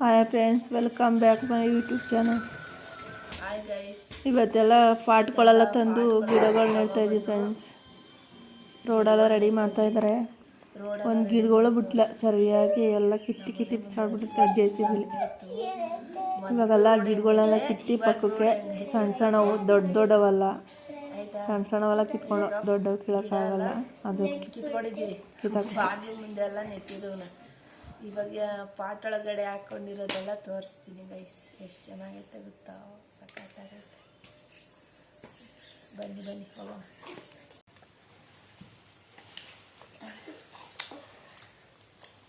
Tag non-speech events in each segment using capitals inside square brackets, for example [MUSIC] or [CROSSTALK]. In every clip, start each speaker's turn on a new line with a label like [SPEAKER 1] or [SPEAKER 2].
[SPEAKER 1] Hi friends welcome back my YouTube channel ಇವತ್ತೆಲ್ಲ ಪಾಟ್ಗಳೆಲ್ಲ ತಂದು ಗಿಡಗಳು ನೆಡ್ತಾ ಇದ್ದೀವಿ ಫ್ರೆಂಡ್ಸ್ ರೋಡೆಲ್ಲ ರೆಡಿ ಮಾಡ್ತಾ ಇದ್ದಾರೆ ಒಂದು ಗಿಡಗಳು ಬಿಟ್ಲ ಸರಿಯಾಗಿ ಎಲ್ಲ ಕಿತ್ತಿ ಕಿತ್ತಿ ಬಿಸಾಡ್ಬಿಟ್ಟು ಜೆ ಸಿ ಬಿಲಿ ಇವಾಗೆಲ್ಲ ಗಿಡಗಳೆಲ್ಲ ಕಿತ್ತಿ ಪಕ್ಕಕ್ಕೆ ಸಣ್ಣ ಸಣ್ಣವು ದೊಡ್ಡ ದೊಡ್ಡವಲ್ಲ. ಸಣ್ಣ ಸಣ್ಣವೆಲ್ಲ ಕಿತ್ಕೊಂಡು ದೊಡ್ಡವು ಕೀಳೋಕ್ಕಾಗಲ್ಲ. ಅದು
[SPEAKER 2] ಕಿತ್ಕೊಂಡಿದ್ದೀವಿ ಇವಾಗ ಪಾಟ್ ಒಳಗಡೆ ಹಾಕೊಂಡಿರೋದೆಲ್ಲ ತೋರಿಸ್ತೀನಿ ಗೈಸ್ ಎಷ್ಟು ಚೆನ್ನಾಗೈತೆ ಗೊತ್ತಾ? ಸಖತ್ತಾಗೈತೆ. ಬನ್ನಿ ಬನ್ನಿ, ಹೋಗೋಣ.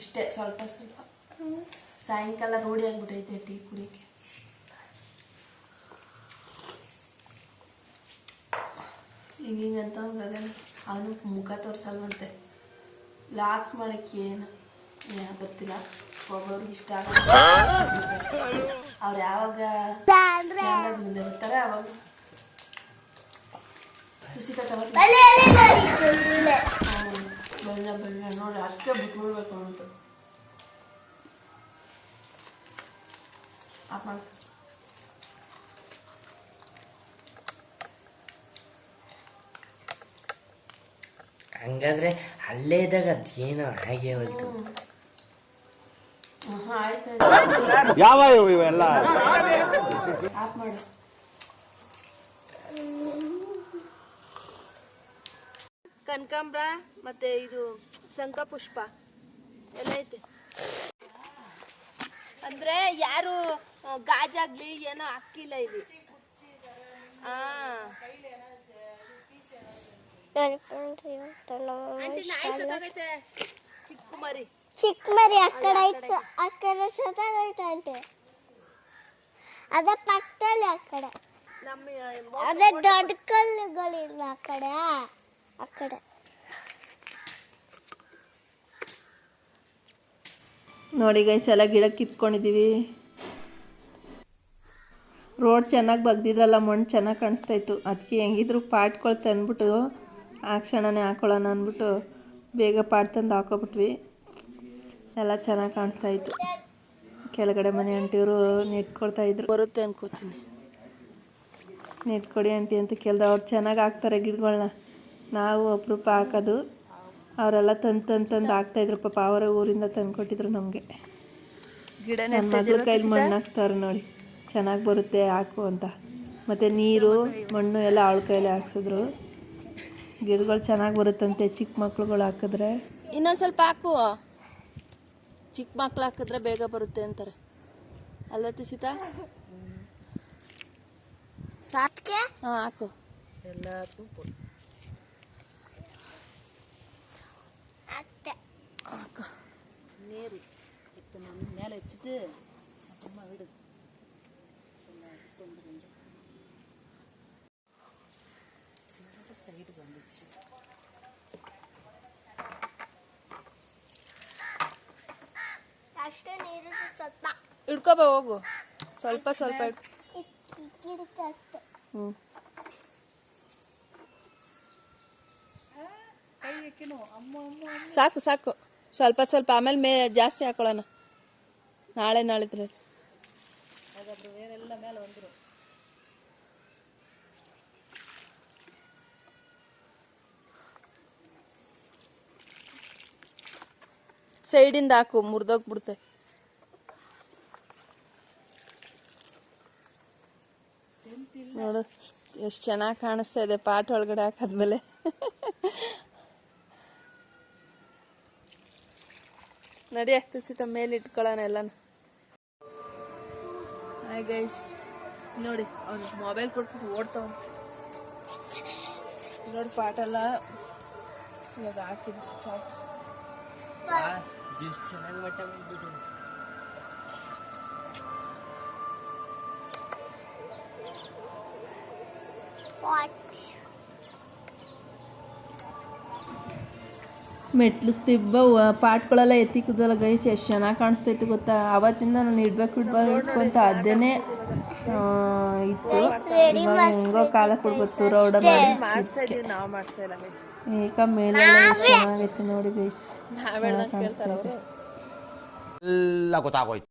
[SPEAKER 2] ಇಷ್ಟೇ, ಸ್ವಲ್ಪ ಸ್ವಲ್ಪ. ಸಾಯಂಕಾಲ ರೂಢಿ ಆಗ್ಬಿಟ್ಟೈತೆ ಟೀ ಕುಡಿಯೋಕ್ಕೆ. ಹಿಂಗೆ ಹಿಂಗಂತ ಗಗನ ಅವನು ಮುಖ ತೋರಿಸಲ್ವಂತೆ. ಲಾಕ್ಸ್ ಮಾಡೋಕ್ಕೆ ಏನ್? ಗೊತ್ತಿಲ್ಲ. ಒಬ್ಬೊಬ್ರಿಗೆ ಇಷ್ಟ ಆಗಲ್ಲ ಅವ್ರು ಯಾವಾಗ ಕ್ಯಾಮ್ರಾದ ಮುಂದೆ ಬರ್ತಾರೆ ಅವಾಗ ತುಸಿತ ತಗೋತೀನಿ ಬಣ್ಣ ಬಣ್ಣ ನೋಡಿ ಅಷ್ಟೇ ಬಿಟ್ಬಿಡ್ಬೇಕು ಅಂತ ಆಫ್ ಮಾಡು.
[SPEAKER 3] ಹಂಗಾದ್ರೆ ಅಲ್ಲೇ ಇದ್ದಾಗ ಅದೇನೋ ಹಾಗೆ ಹೋಯ್ತು.
[SPEAKER 2] ಆಹಾ, ಇವು
[SPEAKER 4] ಯಾವ ಇವೆಲ್ಲ?
[SPEAKER 2] ಕನಕಾಂಬ್ರ ಮತ್ತೆ ಇದು ಸಂಕ ಪುಷ್ಪ. ಎಲ್ಲ ಐತೆ. ಅಂದ್ರೆ ಯಾರು ಗಾಜಾಗ್ಲಿ ಏನೋ ಹಾಕಿಲ್ಲ ಇಲ್ಲಿ. ಆ. ಆಂಟಿ ನಾಯಿ ಸತ್ತೋಗೈತೆ. ಚಿಕ್ಕ ಮರಿ
[SPEAKER 5] చిక్ మరి అక్కడ అక్కడ సతగైట అంటే అదే పక్కలు అక్కడ అదే ಆ గొలిన అక్కడ అక్కడ
[SPEAKER 1] ನೋಡಿ ಗೈಸ್ ಎಲ್ಲ ಗಿಡ ಕಿತ್ಕೊಂಡಿದ್ದೀವಿ ರೋಡ್ ಚೆನ್ನಾಗಿ ಬಗ್ದಿದ್ರಲ್ಲ ಮಣ್ಣು ಚೆನ್ನಾಗಿ ಕಾಣಿಸ್ತಾ ಇತ್ತು. ಅದಕ್ಕೆ ಹೆಂಗಿದ್ರು ಪಾಟ್ಗಳು ತಂದ್ಬಿಟ್ಟು ಕ್ಷಣನೇ ಹಾಕೊಳ್ಳೋಣ ಅಂದ್ಬಿಟ್ಟು ಬೇಗ ಪಾಟ್ ತಂದು ಹಾಕೋಬಿಟ್ವಿ. ಎಲ್ಲ ಚೆನ್ನಾಗಿ ಕಾಣಿಸ್ತಾ ಇತ್ತು. ಕೆಳಗಡೆ ಮನೆ ಆಂಟಿಯವರು ನೆಟ್ಕೊಳ್ತಾ ಇದ್ರು. ಬರುತ್ತೆ ಅನ್ಕೋತೀನಿ ನೆಟ್ಕೊಡಿ ಆಂಟಿ ಅಂತ ಕೇಳ್ದೆ ಅವ್ರು ಚೆನ್ನಾಗಿ ಹಾಕ್ತಾರೆ ಗಿಡಗಳನ್ನ ನಾವು ಅಪರೂಪ ಹಾಕೋದು. ಅವರೆಲ್ಲ ತಂದು ತಂದು ತಂದು ಹಾಕ್ತಾಯಿದ್ರು ಪಾಪ ಅವರೇ ಊರಿಂದ ತಂದು ಕೊಟ್ಟಿದ್ರು ನಮಗೆ.
[SPEAKER 2] ಗಿಡ
[SPEAKER 1] ಮಗಳ ಕೈಲಿ ಮಣ್ಣು ಹಾಕ್ಸ್ತಾರೆ ನೋಡಿ. ಚೆನ್ನಾಗಿ ಬರುತ್ತೆ ಹಾಕು ಅಂತ. ಮತ್ತು ನೀರು ಮಣ್ಣು ಎಲ್ಲ ಅವಳ ಕೈಲಿ ಹಾಕ್ಸಿದ್ರು. ಗಿಡಗಳು ಚೆನ್ನಾಗಿ ಬರುತ್ತಂತೆ ಚಿಕ್ಕ ಮಕ್ಳುಗಳು ಹಾಕಿದ್ರೆ.
[SPEAKER 2] ಇನ್ನೊಂದು ಸ್ವಲ್ಪ ಹಾಕು. ಚಿಕ್ಕ ಮಕ್ಳು ಹಾಕಿದ್ರೆ ಬೇಗ ಬರುತ್ತೆ ಅಂತಾರೆ. ಅಲ್ವಾ ತುಸಿತಾ? ಸಾಕೆ ಹಾಂ ಹಾಕು. ಎಲ್ಲ
[SPEAKER 5] ಅಷ್ಟೇ
[SPEAKER 2] ನೀರು
[SPEAKER 5] ಸ್ವಲ್ಪ
[SPEAKER 2] ಹಿಡ್ಕೊಬ ಹೋಗು. ಸ್ವಲ್ಪ ಸ್ವಲ್ಪ ಹ್ಞೂ ಸಾಕು ಸಾಕು. ಸ್ವಲ್ಪ ಸ್ವಲ್ಪ. ಆಮೇಲೆ ಮೇ ಜಾಸ್ತಿ ಹಾಕೊಳ್ಳೋಣ. ನಾಳೆ ನಾಳಿದ್ರೆ ಸೈಡಿಂದ ಹಾಕು ಮುರಿದೋಗ್ಬಿಡುತ್ತೆ. ನೋಡು ಎಷ್ಟು ಚೆನ್ನಾಗಿ ಕಾಣಿಸ್ತಾ ಇದೆ ಪಾಟ್ ಒಳಗಡೆ ಹಾಕಾದ್ಮೇಲೆ. ನಡಿ ತುಸಿತ ಮೇಲೆ ಇಟ್ಕೊಳ್ಳೋಣ ಎಲ್ಲಾನು. ಹಾಯ್ ಗೈಸ್ ನೋಡಿ ಅವ್ನು ಮೊಬೈಲ್ ಕೊಟ್ಬಿಟ್ಟು ಓಡ್ತಾವ ನೋಡಿ ಪಾಟೆಲ್ಲ ಇವಾಗ ಹಾಕಿದ್ವಿ ಪಾಟ್.
[SPEAKER 3] ಎಷ್ಟು ಚೆನ್ನಾಗಿ ಮಟ್ಟ ಬಂದ್ಬಿಟ್ಟು.
[SPEAKER 1] ಮೆಟ್ಲು ಸ್ತಿಬ್ಬ ಪಾಟ್ಗಳೆಲ್ಲ ಎತ್ತಿ ಕುದಲ್ಲ ಗೈಸ್ ಎಷ್ಟು ಚೆನ್ನಾಗಿ ಕಾಣಿಸ್ತೈತೆ ಗೊತ್ತಾ? ಅವತ್ತಿಂದ ನಾನು ಇಡ್ಬೇಕು ಇಡ್ಬೇಕು ಅಂತ ಅದೇನೇ ಇತ್ತು. ಹೆಂಗೋ ಕಾಲ ಕೊಡ್ಬೋದು ರೌಡ ಈಗ ಮೇಲೆ ಎಷ್ಟು ಚೆನ್ನಾಗೈತೆ ನೋಡಿ ಗೈಸ್.
[SPEAKER 2] ಅವರು.
[SPEAKER 4] ಎಲ್ಲ ಗೊತ್ತಾಗೋಯ್ತು.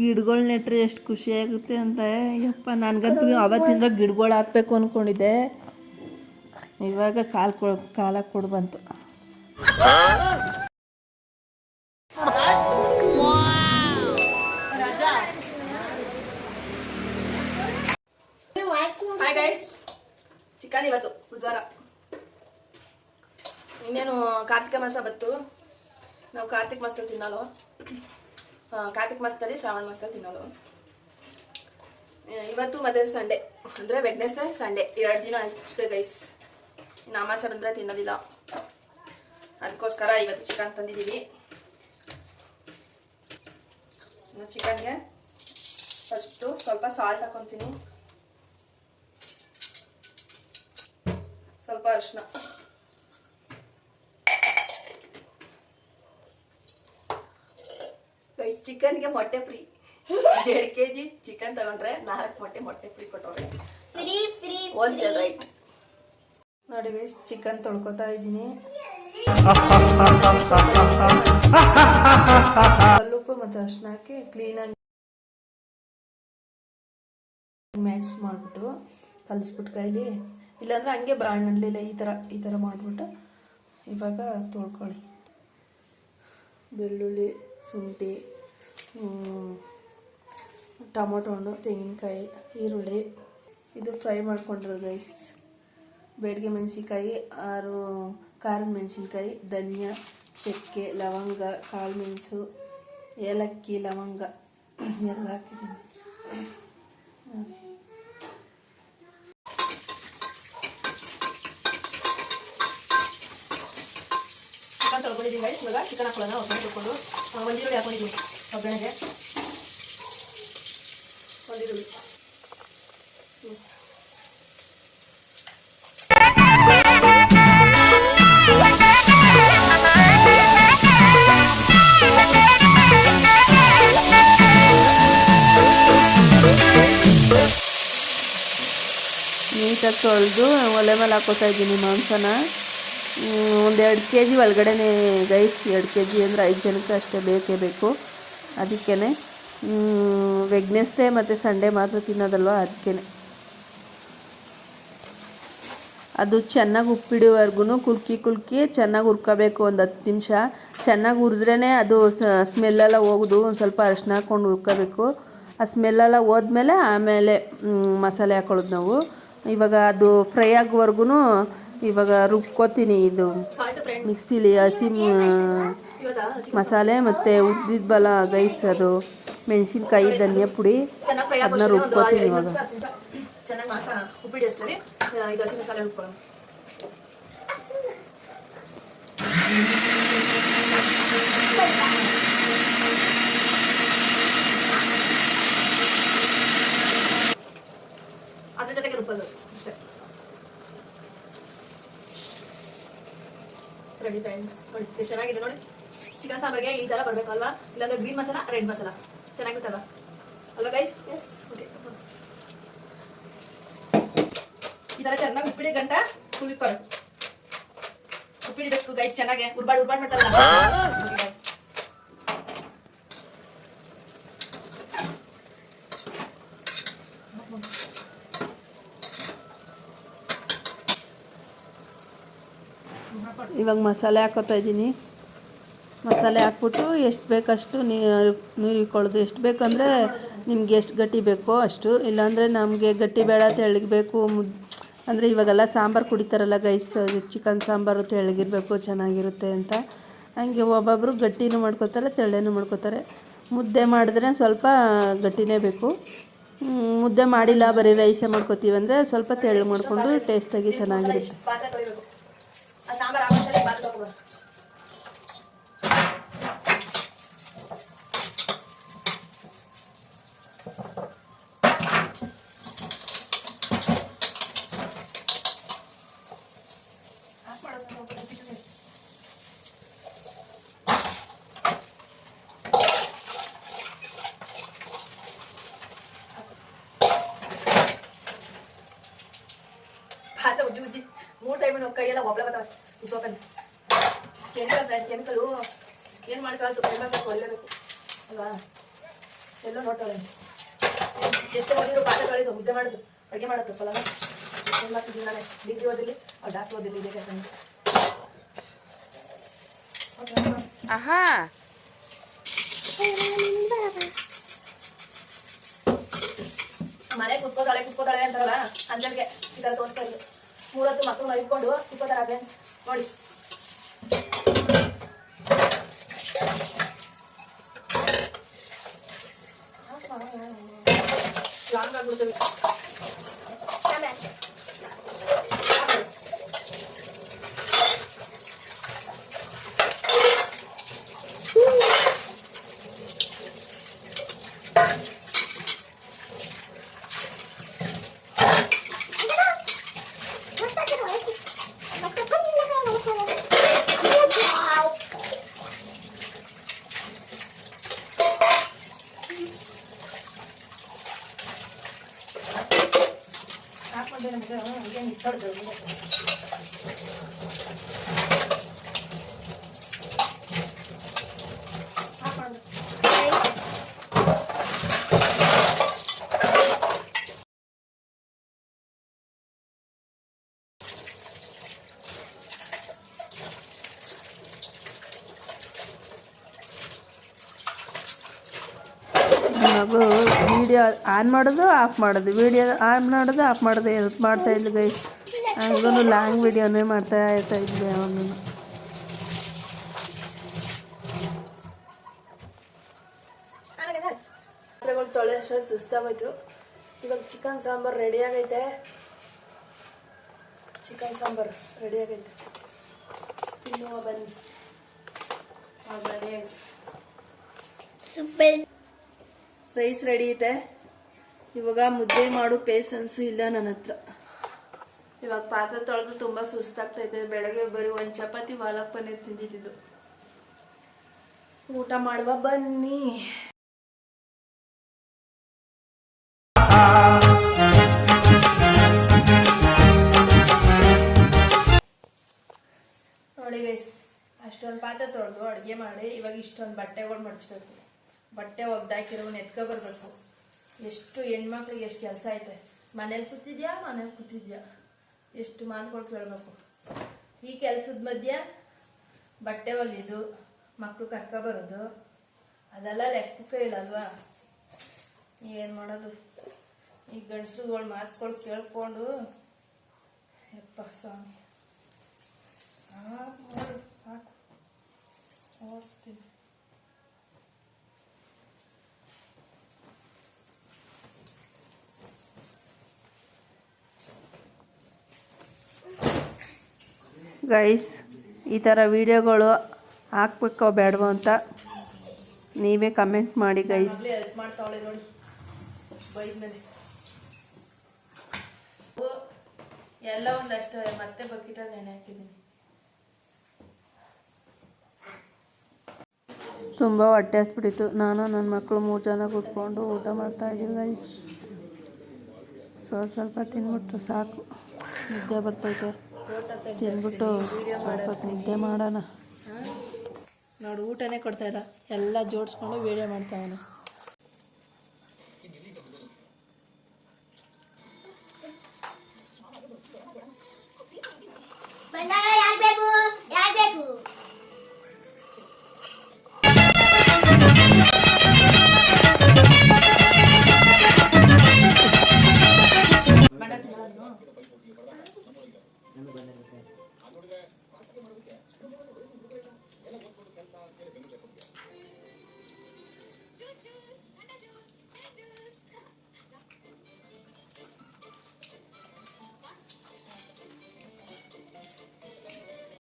[SPEAKER 1] ಗಿಡಗಳು ನೆಟ್ಟರೆ ಎಷ್ಟು ಖುಷಿಯಾಗುತ್ತೆ ಅಂದರೆ, ಯಪ್ಪ, ನನಗಂತೂ ಅವತ್ತಿಂದ ಗಿಡಗಳು ಹಾಕ್ಬೇಕು ಅಂದ್ಕೊಂಡಿದ್ದೆ ಇವಾಗ ಕಾಲು ಕೊ, ಕಾಲ ಕೊಡು ಬಂತು.
[SPEAKER 2] ಚಿಕನ್ ಇವತ್ತು ಬುಧವಾರ. ಇನ್ನೇನು ಕಾರ್ತಿಕ ಮಾಸ ಬತ್ತು ನಾವು ಕಾರ್ತಿಕ ಮಾಸದಲ್ಲಿ ತಿನ್ನಲು ಕಾರ್ತಿಕ ಮಾಸದಲ್ಲಿ ಶ್ರಾವಣ ಮಾಸದಲ್ಲಿ ತಿನ್ನೋದು. ಇವತ್ತು ಮತ್ತೆ ಸಂಡೇ. ಅಂದರೆ ವೆಡ್ನೆಸ್ಡೇ ಸಂಡೇ ಎರಡು ದಿನ ಅಷ್ಟೇ ಗೈಸ್ ಇನ್ನು ಅಂದರೆ ತಿನ್ನೋದಿಲ್ಲ. ಅದಕ್ಕೋಸ್ಕರ ಇವತ್ತು ಚಿಕನ್ ತಂದಿದ್ದೀವಿ ಚಿಕನ್ಗೆ ಫಸ್ಟು ಸ್ವಲ್ಪ ಸಾಲ್ಟ್ ಹಾಕೊತೀನಿ. ಸ್ವಲ್ಪ ಅರಿಶಿನ ಚಿಕನ್ಗೆ ಮೊಟ್ಟೆ ಫ್ರೀ. ಎರಡು ಕೆ ಜಿ ಚಿಕನ್ ತಗೊಂಡ್ರೆ ನಾಲ್ಕು ಮೊಟ್ಟೆ ಮೊಟ್ಟೆ ಫ್ರೀ ಕೊಟ್ಟವ್ರೆ.
[SPEAKER 5] ಫ್ರೀ ಫ್ರೀ
[SPEAKER 2] ಹೋಲ್ಸೇಲ್ ರೈಟ್ ನೋಡಿ ಗೈಸ್ ಚಿಕನ್ ತೊಳ್ಕೊತಾ ಇದ್ದೀನಿ. ಕಲ್ಲುಪ್ಪು ಮತ್ತು ಅರಿಶಿನ ಹಾಕಿ ಕ್ಲೀನಾಗಿ ಮ್ಯಾಚ್ ಮಾಡಿಬಿಟ್ಟು ಕಲಿಸ್ಬಿಟ್ಟು ಕೈಲಿ. ಇಲ್ಲಾಂದ್ರೆ ಹಂಗೆ ಬಾಣಲಿಲ್ಲ ಈ ಥರ ಈ ಥರ ಮಾಡಿಬಿಟ್ಟು ಇವಾಗ ತೊಳ್ಕೊಳ್ಳಿ. ಬೆಳ್ಳುಳ್ಳಿ ಶುಂಠಿ. ಟೊಮೊಟೊ ಹಣ್ಣು ತೆಂಗಿನಕಾಯಿ, ಈರುಳ್ಳಿ. ಇದು ಫ್ರೈ ಮಾಡ್ಕೊಂಡಿರೋ ಗೈಸ್. ಬೇಡಿಗೆ ಮೆಣಸಿನ್ಕಾಯಿ, ಆರು ಖಾರದ ಮೆಣಸಿನ್ಕಾಯಿ, ಧನಿಯಾ, ಚಕ್ಕೆ, ಲವಂಗ, ಕಾಳು ಮೆಣಸು, ಏಲಕ್ಕಿ, ಲವಂಗ. [COUGHS] ಎಲ್ಲ ಹಾಕಿದ್ದೀನಿ. ತೊಳ್ಕೊಂಡಿದ್ದೀನಿ ಗೈಸ್ ಇವಾಗ ಚಿಕನ್ ಹಾಕೊಳ್ಳೋಣ. ಒಗ್ಗರಣೆ ತೊಗೊಂಡು ಒಂದು ಈರುಳ್ಳಿ ಹಾಕೊಂಡಿದ್ದೀನಿ. ಒಗ್ಗರಣೆಗೆ ಒಂದು.
[SPEAKER 1] ನೀಟಾಗಿ ತೊಳೆದು ಒಲೆ ಮೇಲೆ ಹಾಕೋತಾ ಇದ್ದೀನಿ ಮಾಂಸನ. ಒಂದು ಎರಡು ಕೆ ಜಿ ಒಳಗಡೆನೆ ಗೈಸ್ ಎರಡು ಕೆ ಜಿ ಅಂದರೆ ಐದು ಜನಕ್ಕೆ ಅಷ್ಟೇ ಬೇಕೇ ಬೇಕು. ಅದಕ್ಕೇ ವೆಗ್ನೆಸ್ಡೇ ಮತ್ತು ಸಂಡೇ ಮಾತ್ರ ತಿನ್ನೋದಲ್ವ? ಅದಕ್ಕೇ ಅದು ಚೆನ್ನಾಗಿ ಉಪ್ಪಿಡೋವರೆಗೂ ಕುಲ್ಕಿ ಕುಲ್ಕಿ ಚೆನ್ನಾಗಿ ಹುರ್ಕೋಬೇಕು ಒಂದು ಹತ್ತು ನಿಮಿಷ. ಚೆನ್ನಾಗಿ ಹುರಿದ್ರೇ ಅದು ಸ್ಮೆಲ್ಲೆಲ್ಲ ಹೋಗೋದು, ಒಂದು ಸ್ವಲ್ಪ ಅರಿಶಿನ ಹಾಕ್ಕೊಂಡು ಹುರ್ಕೋಬೇಕು. ಆ ಸ್ಮೆಲ್ಲೆಲ್ಲ ಹೋದ್ಮೇಲೆ ಆಮೇಲೆ ಮಸಾಲೆ ಹಾಕೊಳ್ಳೋದು ನಾವು. ಇವಾಗ ಅದು ಫ್ರೈ ಆಗೋವರೆಗೂ ಇವಾಗ ರುಬ್ಕೋತೀನಿ ಇದು. ಮಿಕ್ಸಿಲಿ ಹಸಿ ಮಸಾಲೆ. ಮತ್ತು ಉದ್ದಿದ ಬಲ ಗೈಸ್ ಅದು. ಮೆಣಸಿನ್ಕಾಯಿ ಧನಿಯಾ ಪುಡಿ. ಅದನ್ನ ರುಬ್ಕೋತೀನಿ ಇವಾಗ.
[SPEAKER 2] ಅದ್ರ ಜೊತೆಗೆ ರುಬ್ಬೋದು ಅಷ್ಟೇ. ರೆಡಿ ಫ್ರೆಂಡ್ಸ್ ನೋಡಿ ಎಷ್ಟು ಚೆನ್ನಾಗಿದೆ ನೋಡಿ. ಚಿಕನ್ ಸಾಂಬಾರ್ಗೆ ಈ ಥರ ಬರ್ಬೇಕಲ್ವಾ? ಇಲ್ಲಾಂದ್ರೆ ಗ್ರೀನ್ ಮಸಾಲ ರೆಡ್ ಮಸಾಲ. ಚೆನ್ನಾಗಿರುತ್ತಲ್ವಾ? ಅಲ್ವಾ ಗೈಸ್ ಎಸ್ ಈ ತರ ಚೆನ್ನಾಗಿ ಉಪ್ಪಿಡಿ ಗಂಟ ಉಪ್ಪಿಡಿ ಬೇಕು ಗೈಸ್ ಚೆನ್ನಾಗೆ. ಉರ್ಬಾಡ್ ಉರ್ಬಾಡ್ ಮಾಡ್ತಾರಲ್ಲ.
[SPEAKER 1] ಇವಾಗ ಮಸಾಲೆ ಹಾಕೋತಾ ಇದ್ದೀನಿ. ಮಸಾಲೆ ಹಾಕ್ಬಿಟ್ಟು ಎಷ್ಟು ಬೇಕಷ್ಟು ನೀರು ನೀರು ಇಕ್ಕೊಳ್ಳೋದು ಎಷ್ಟು ಬೇಕಂದರೆ ನಿಮ್ಗೆ ಎಷ್ಟು ಗಟ್ಟಿ ಬೇಕೋ ಅಷ್ಟು. ಇಲ್ಲಾಂದರೆ ನಮಗೆ ಗಟ್ಟಿ ಬೇಡ ತೆಳ್ಳಗೆ ಬೇಕು ಮುದ್, ಅಂದರೆ ಇವಾಗೆಲ್ಲ ಸಾಂಬಾರು ಕುಡಿತಾರಲ್ಲ ಗೈಸ್ ಚಿಕನ್ ಸಾಂಬಾರು ತೆಳ್ಳಗಿರಬೇಕು ಚೆನ್ನಾಗಿರುತ್ತೆ ಅಂತ. ಹಂಗೆ ಒಬ್ಬೊಬ್ಬರು ಗಟ್ಟಿನೂ ಮಾಡ್ಕೋತಾರೆ, ತೆಳ್ಳನೂ ಮಾಡ್ಕೋತಾರೆ. ಮುದ್ದೆ ಮಾಡಿದ್ರೆ ಸ್ವಲ್ಪ ಗಟ್ಟಿನೇ ಬೇಕು. ಮುದ್ದೆ ಮಾಡಿಲ್ಲ, ಬರೀ ರೈಸೇ ಮಾಡ್ಕೋತೀವಿ ಅಂದರೆ ಸ್ವಲ್ಪ ತೆಳ್ಳಗೆ ಮಾಡಿಕೊಂಡು ಟೇಸ್ಟಾಗಿ ಚೆನ್ನಾಗಿರುತ್ತೆ.
[SPEAKER 2] ಪಾತ್ರೆ ತೊಳಿಬೇಕು ಆ ಸಾಂಬಾರ್ ಆಗೋದ್ಮೇಲೆ ಪಾತ್ರೆ ತಗೋಬಾರ ಪಾತ್ರೆ ಉಜ್ಜಿ ಉಜ್ಜಿ ಮೂರು ಟೈಮ್ ನಾವು ಕೈಯೆಲ್ಲ ಒಬ್ಳೆ ಬರ್ತಾವೆ ಸೋಪಲ್ಲಿ ಕೆಮಿಕಲ್ ಫ್ರೆಂಡ್ ಕೆಮಿಕಲು ಏನು ಮಾಡ್ಕೊಳ್ಳೋದು ಕೊಡಲೇಬೇಕು ಕೊಡಲೇಬೇಕು ಅಲ್ವಾ? ಎಲ್ಲೋ ನೋಡ್ತಾಳೆ. ಎಷ್ಟು ಓದಿದ್ರು ಪಾಠಗಳಿದ್ದು ಮುದ್ದೆ ಮಾಡೋದು. ಅಡುಗೆ ಮಾಡೋದು ಫಲ ಏನು ಮಾಡ್ತಿದ್ದೀನಿ ನಾನು? ಡಿಗ್ರಿ ಓದಿಲ್ಲ ಅವ್ರು ಡಾಕ್ಟ್ರ್ ಓದಿಲ್ಲ ಇದೇ ಕೆಲಸ
[SPEAKER 4] ಆಹಾ.
[SPEAKER 2] ಮನೆ ಕುತ್ಕೋತಾಳೆ ಕುತ್ಕೋತಾಳೆ ಅಂತಾರಲ್ಲ ಅಂಜಲ್ಗೆ ಈ ಥರ ತೋರಿಸ್ತಾ ಇದ್ದು ಮೂರತ್ತು ಮಕ್ಕಳು ಮರಿಕೊಂಡು ಕುತ್ಕೋತಾರ ಫ್ರೆಂಡ್ಸ್ ನೋಡಿ ಲಾಂಗ್ ಆಗ್ಬಿಡ್ತೇವೆ
[SPEAKER 1] ವಿಡಿಯೋ ಆನ್ ಮಾಡೋದು ಆಫ್ ಮಾಡೋದು. ವಿಡಿಯೋ ಆನ್ ಮಾಡೋದು ಆಫ್ ಮಾಡೋದು. ಎಲ್ಪ್ ಮಾಡ್ತಾ ಇದ್ಲು ಗೈ ಹಂಗೂ ಲಾಂಗ್ ವಿಡಿಯೋನೇ ಮಾಡ್ತಾ ಇರ್ತಾ ಇದ್ದೆ ಅವನು.
[SPEAKER 2] ಪಾತ್ರೆಗಳು ತೊಳೆ ಅಷ್ಟೊಂದು ಸುಸ್ತಾಗೋಯ್ತು ಇವಾಗ ಚಿಕನ್ ಸಾಂಬಾರು ರೆಡಿ ಆಗೈತೆ. ಚಿಕನ್ ಸಾಂಬಾರು ರೆಡಿ ಆಗೈತೆ. ತಿನ್ನುವ ಬನ್ನಿ. ರೆಡಿ ಆಯ್ತು.
[SPEAKER 5] ಸೂಪರ್
[SPEAKER 1] ರೈಸ್ ರೆಡಿ ಇದೆ. ಇವಾಗ ಮುದ್ದೆ ಮಾಡು ಪೇಸನ್ಸು ಇಲ್ಲ ನನ್ನ ಹತ್ರ.
[SPEAKER 2] ಇವಾಗ ಪಾತ್ರೆ ತೊಳೆದು ಸುಸ್ತಾಗ್ತಾ ಸುಸ್ತಾಗ್ತೈತೆ ಬೆಳಗ್ಗೆ ಬರೀ ಒಂದು ಚಪಾತಿ, ವಾಲಕ್ ಪನ್ನೀರ್ ತಿಂದಿದ್ದು. ಊಟ ಮಾಡುವ ಬನ್ನಿ. ನೋಡಿ ಗೈಸ್ ಅಷ್ಟೊಂದು ಪಾತ್ರೆ ತೊಳೆದು ಅಡುಗೆ ಮಾಡಿ. ಇವಾಗ ಇಷ್ಟೊಂದು ಬಟ್ಟೆಗಳು ಮಡ್ಚ್ಬೇಕು. ಬಟ್ಟೆ ಒಗ್ದಾಕಿರೋ ಎತ್ಕೊ ಬರ್ಬೇಕು. ಎಷ್ಟು ಹೆಣ್ಮಕ್ಳಿಗೆ ಎಷ್ಟು ಕೆಲಸ ಐತೆ. ಮನೇಲಿ ಕೂತಿದ್ಯಾ ಮನೇಲಿ ಕೂತಿದ್ಯಾ? ಎಷ್ಟು ಮಾತುಗಳು ಕೇಳಬೇಕು. ಈ ಕೆಲಸದ ಮಧ್ಯ ಬಟ್ಟೆ ಹೊಲಿದು ಮಕ್ಕಳು ಕರ್ಕೊ ಬರೋದು ಅದೆಲ್ಲ ಲೆಕ್ಕಕ್ಕೆ ಇಲ್ಲಲ್ವಾ ಏನು ಮಾಡೋದು? ಈ ಗಂಡಸ್ರುಗಳ ಮಾತುಗಳು ಕೇಳ್ಕೊಂಡು ಯಪ್ಪ ಸ್ವಾಮಿ. ಸಾಕು. ಮಾಡು,
[SPEAKER 1] ಗೈಸ್ ಈ ಥರ ವಿಡಿಯೋಗಳು ಹಾಕ್ಬೇಕೋ ಬೇಡವೋ ಅಂತ ನೀವೇ ಕಮೆಂಟ್ ಮಾಡಿ ಗೈಸ್
[SPEAKER 2] ಎಲ್ಲ ಒಂದಷ್ಟು ಮತ್ತೆ ಬಕೆಟಲ್ಲಿ ನೆನೆ ಹಾಕಿದ್ದೀನಿ.
[SPEAKER 1] ತುಂಬ ಹೊಟ್ಟೆ ಹಸ್ಬಿಟ್ಟಿತ್ತು. ನಾನು ನನ್ನ ಮಕ್ಕಳು ಮೂರು ಜನ ಕೂತ್ಕೊಂಡು ಊಟ ಮಾಡ್ತಾ ಇದ್ದೀವಿ ಗೈಸ್ ಸ್ವಲ್ಪ ಸ್ವಲ್ಪ ತಿನ್ಬಿಟ್ಟು ಸಾಕು. ನಿದ್ದೆ ಬರ್ತೈತೆ ತಿನ್ಬಿಟ್ಟು ಸ್ವಲ್ಪ ನಿದ್ದೆ ಮಾಡೋಣ.
[SPEAKER 2] ನೋಡು ಊಟನೇ ಕೊಡ್ತಾ ಇಲ್ಲ. ಎಲ್ಲ ಜೋಡಿಸ್ಕೊಂಡು ವೀಡಿಯೋ ಮಾಡ್ತಾವನೆ.
[SPEAKER 5] ಬೇಕು? ಯಾರು ಬೇಕು?